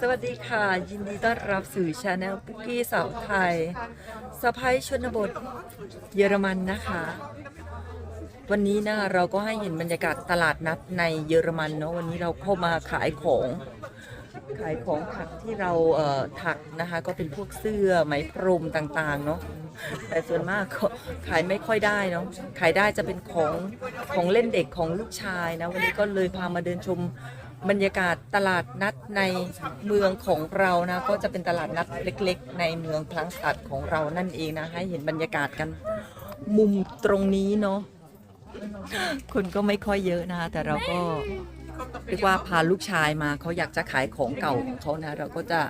สวัสดีค่ะ ยินดีต้อนรับสู่ชาแนลปุ๊กกี้สาวไทยสะพ้ายชนบทเยอรมันนะคะ วันนี้นะเราก็ให้เห็นบรรยากาศตลาดนัดในเยอรมันเนาะวันนี้เราเข้ามาขายของขายของถักที่เราเอ่อถักนะคะ ก็เป็นพวกเสื้อไหมพรมต่างๆเนาะแต่ส่วนมากก็ขายไม่ค่อยได้เนาะขายได้จะเป็นของของเล่นเด็กของลูกชายนะวันนี้ก็เลยพามาเดินชม บรรยากาศตลาดนัดในเมืองของเรานะก็จะเป็นตลาดนัดเล็ก ๆ ในเมืองพลังสัตว์ของเรานั่นเองนะให้เห็นบรรยากาศกัน มุมตรงนี้เนาะคนก็ไม่ค่อยเยอะนะแต่เราก็เรียกว่าพาลูกชายมาเขาอยากจะขายของเก่าของเขานะ เราก็จะ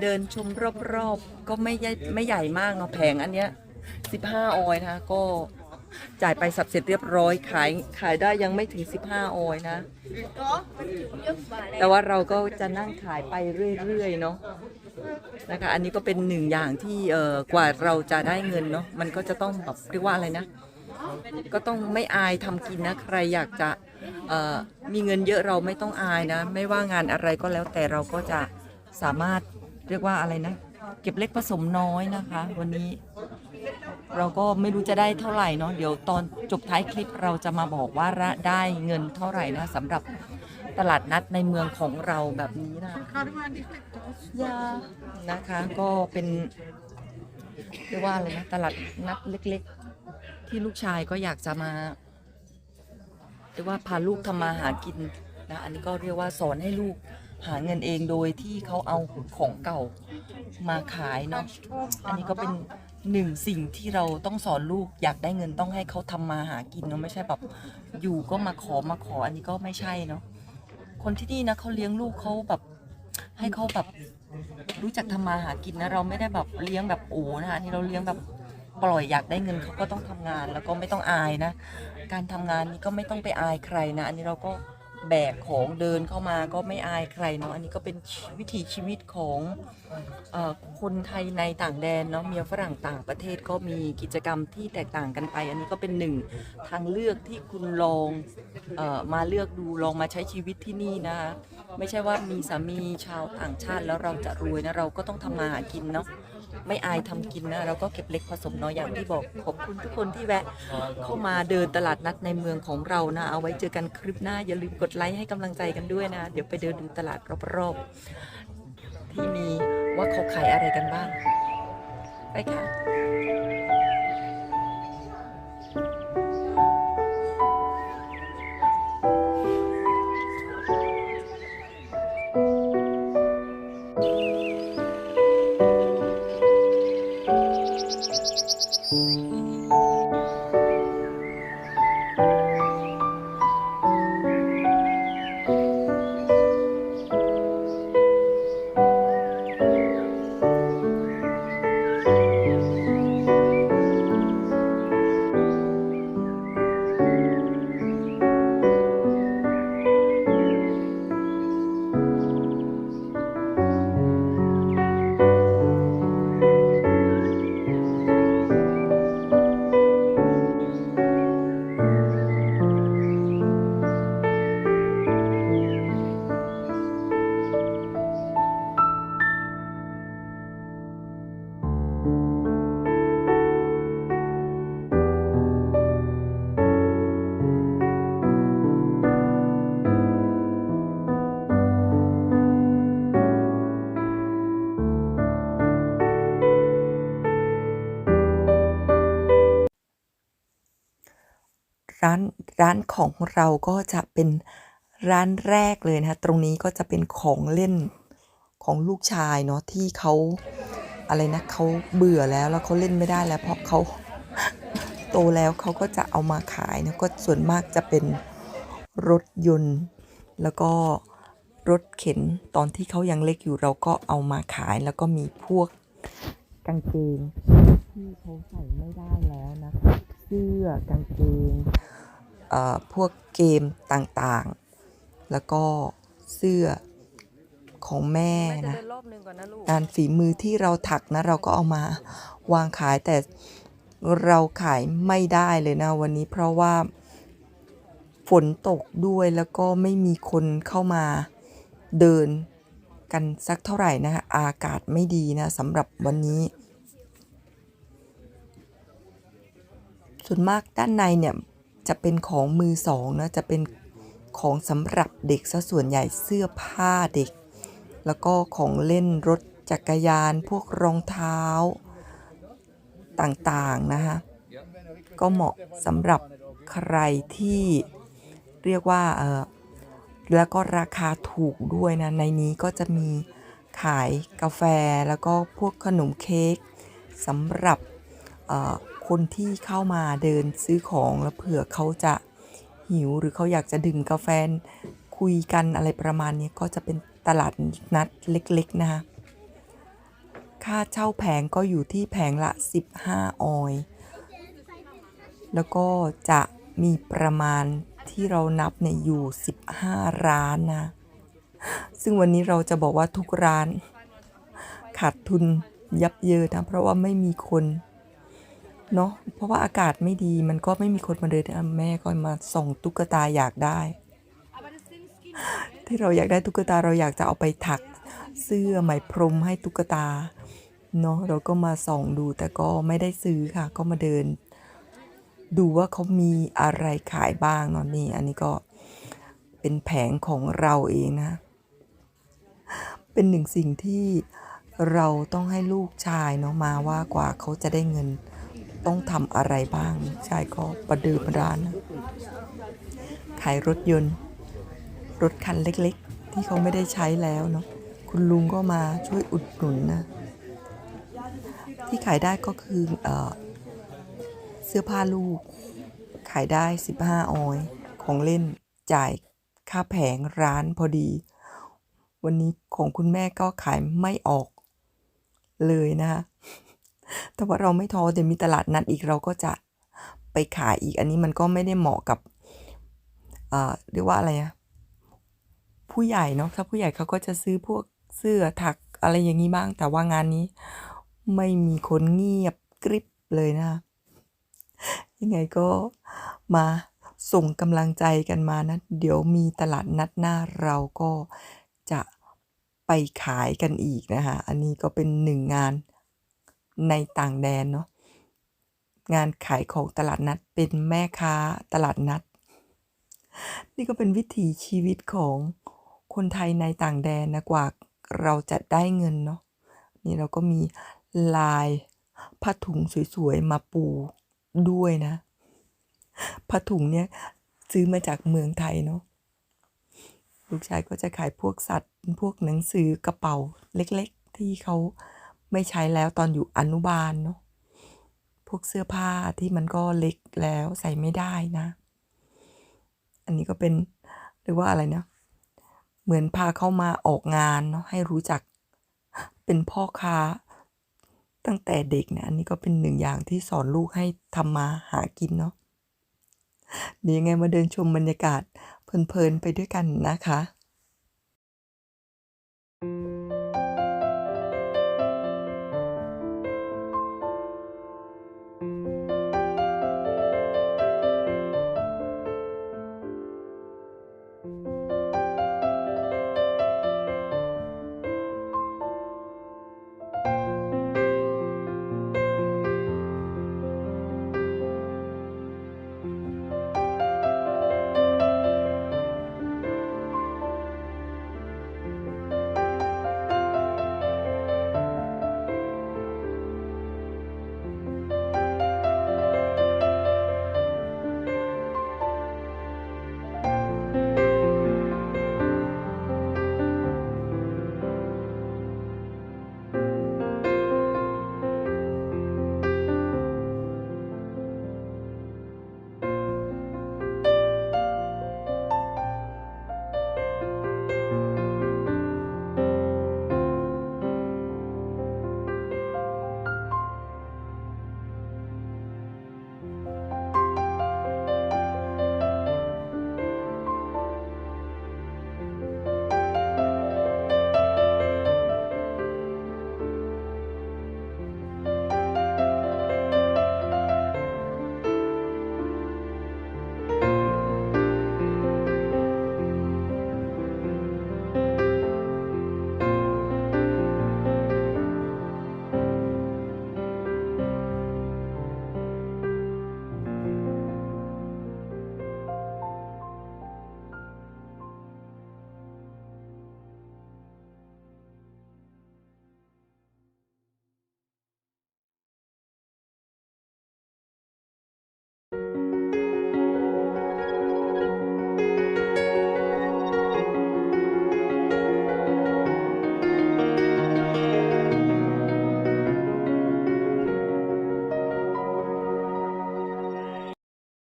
เดินชมรอบๆ ก็ไม่ใหญ่ไม่ใหญ่มากเนาะแผงอันเนี้ย15 ออยนะก็ จ่ายไปสับเสร็จเรียบร้อยขายขายได้ยังไม่ถึง 15 ออยนะ แต่ว่าเราก็จะนั่งขายไปเรื่อยๆเนาะนะคะอันนี้ก็เป็นหนึ่งอย่างที่เอ่อกว่าเราจะได้เงินเนาะมันก็จะต้องแบบเรียกว่าอะไรนะ ก็ต้องไม่อายทำกินนะ ใครอยากจะเอ่อมีเงินเยอะเราไม่ต้องอายนะ ไม่ว่างานอะไรก็แล้วแต่เราก็จะสามารถเรียกว่าอะไรนะ เก็บเล็กผสมน้อยนะคะ วันนี้ เราก็ไม่รู้จะได้เท่าไหร่เนาะเดี๋ยวตอนจบท้ายคลิปเราจะมาบอกว่าได้เงินเท่าไหร่นะสำหรับตลาดนัดในเมืองของเราแบบนี้นะยานะคะก็เป็นเรียกว่าอะไรนะตลาดนัดเล็กๆ ที่ลูกชายก็อยากจะมาเรียกว่าพาลูกทำมาหากินนะอันนี้ก็เรียกว่าสอนให้ลูก หาเงินเองโดยที่เขาเอาของเก่ามาขายเนาะอันนี้ก็เป็นหนึ่งสิ่งที่เราต้องสอนลูกอยากได้เงินต้องให้เขาทำมาหากินเนาะไม่ใช่แบบอยู่ก็มาขอมาขออันนี้ก็ไม่ใช่เนาะคนที่นี่นะเขาเลี้ยงลูกเขาแบบให้เขาแบบรู้จักทำมาหากินนะเราไม่ได้แบบเลี้ยงแบบโอ้นะอันนี้เราเลี้ยงแบบปล่อยอยากได้เงินเขาก็ต้องทำงานแล้วก็ไม่ต้องอายนะ การทำงานนี้ก็ไม่ต้องไปอายใครนะ อันนี้เราก็ แบกของเดินเข้ามาก็ไม่อายใครเนาะอันนี้ก็เป็นวิถีชีวิตของอคนไทยในต่างแดนเนาะเมียฝรั่งต่างประเทศก็มีกิจกรรมที่แตกต่างกันไป อันนี้ก็เป็นหนึ่งทางเลือกที่คุณลองออมาเลือกดูลองมาใช้ชีวิตที่นี่นะคะไม่ใช่ว่ามีสามีชาวต่างชาติแล้วเราจะรวยนะเราก็ต้องทำมาหากินเนาะ ไม่อายทำกินนะเราก็เก็บเล็กผสมน้อยอย่างที่บอกขอบคุณทุกคนที่แวะ เข้ามาเดินตลาดนัดในเมืองของเรานะ เอาไว้เจอกันคลิปหน้าอย่าลืมกดไลค์ให้กำลังใจกันด้วยนะ เดี๋ยวไปเดินดูตลาดรอบๆที่มีว่าเขาขายอะไรกันบ้างไปค่ะ ร้านร้านของเราก็จะเป็นร้านแรกเลยนะคะตรงนี้ก็จะเป็นของเล่นของลูกชายเนาะที่เขาอะไรนะเขาเบื่อแล้วแล้วเขาเล่นไม่ได้แล้ว เพราะเขาโตแล้วเขาก็จะเอามาขายนะก็ส่วนมากจะเป็นรถยนต์ แล้วก็รถเข็นตอนที่เขายังเล็กอยู่เราก็เอามาขายแล้วก็มีพวกกางเกงที่เขาใส่ไม่ได้แล้วนะคะ สื้อกางเกงเอ่อพวกเกมต่างๆ แล้วก็เสื้อของแม่นะงานฝีมือที่เราถักนะเราก็เอามาวางขายแต่เราขายไม่ได้เลยนะวันนี้เพราะว่าฝนตกด้วยแล้วก็ไม่มีคนเข้ามาเดินกันสักเท่าไหร่นะอากาศไม่ดีนะสำหรับวันนี้ ส่วนมากด้านในเนี่ยจะเป็นของมือสองนะจะเป็นของสำหรับเด็กซะส่วนใหญ่เสื้อผ้าเด็ก แล้วก็ของเล่นรถจักรยาน พวกรองเท้าต่างๆนะคะก็เหมาะสำหรับใครที่เรียกว่าเออแล้วก็ราคาถูกด้วยนะ ในนี้ก็จะมีขายกาแฟแล้วก็พวกขนมเค้กสำหรับเออ คนที่เข้ามาเดินซื้อของแล้วเผื่อเขาจะหิวหรือเขาอยากจะดื่มกาแฟคุยกันอะไรประมาณนี้ก็จะเป็นตลาดนัดเล็กๆนะคะค่าเช่าแผงก็อยู่ที่แผงละ 15 ออย แล้วก็จะมีประมาณที่เรานับเนี่ยอยู่ 15 ร้านนะ ซึ่งวันนี้เราจะบอกว่าทุกร้าน ขาดทุนยับเยินนะเพราะว่าไม่มีคน เนาะเพราะว่าอากาศไม่ดีมันก็ไม่มีคนมาเดินแม่ก็มาส่องตุ๊กตาอยากได้ ที่เราอยากได้ตุ๊กตาเราอยากจะเอาไปถักเสื้อไหมพรมให้ตุ๊กตาเนาะเราก็มาส่องดูแต่ก็ไม่ได้ซื้อค่ะ ก็มาเดิน ดูว่าเขามีอะไรขายบ้างเนาะนี่ อันนี้ก็เป็นแผงของเราเองนะ เป็นหนึ่งสิ่งที่เราต้องให้ลูกชายเนาะมาว่ากว่าเขาจะได้เงิน ต้องทำอะไรบ้างชายก็ประเดิมร้าน ขายรถยนต์ รถคันเล็กๆ ที่เขาไม่ได้ใช้แล้วเนาะคุณลุงก็มาช่วยอุดหนุนนะที่ขายได้ก็คือเออเสื้อผ้าลูก ขายได้ 15 ออย ของเล่นจ่ายค่าแผงร้านพอดี วันนี้ของคุณแม่ก็ขายไม่ออกเลยนะคะ แต่ว่าเราไม่ท้อเดี๋ยวมีตลาดนัดอีกเราก็จะไปขายอีกอันนี้มันก็ไม่ได้เหมาะกับเอ่อเรียกว่าอะไรอะผู้ใหญ่เนาะถ้าผู้ใหญ่เขาก็จะซื้อพวกเสื้อถักอะไรอย่างนี้บ้าง แต่ว่างานนี้ไม่มีคนเงียบกริบเลยนะคะยังไงก็มาส่งกำลังใจกันมานะ เดี๋ยวมีตลาดนัดหน้าเราก็จะไปขายกันอีกนะคะ อันนี้ก็เป็นหนึ่งงาน ในต่างแดนเนาะงานขายของตลาดนัดเป็นแม่ค้าตลาดนัด นี่ก็เป็นวิถีชีวิตของคนไทยในต่างแดนนะกว่าเราจะได้เงินเนาะนี่เราก็มีลายผ้าถุงสวยๆมาปูด้วยนะผ้าถุงเนี่ยซื้อมาจากเมืองไทยเนาะลูกชายก็จะขายพวกสัตว์ พวกหนังสือกระเป๋าเล็กๆ ที่เขา ไม่ใช้แล้วตอนอยู่อนุบาลเนาะพวกเสื้อผ้าที่มันก็เล็กแล้วใส่ไม่ได้นะ อันนี้ก็เป็นเรียกว่าอะไรนะ เหมือนพาเข้ามาออกงานเนาะให้รู้จักเป็นพ่อค้าตั้งแต่เด็กเนี่ยอันนี้ก็เป็นหนึ่งอย่างที่สอนลูกให้ทำมาหากินเนาะดียังไงมาเดินชมบรรยากาศเพลินๆไปด้วยกันนะคะ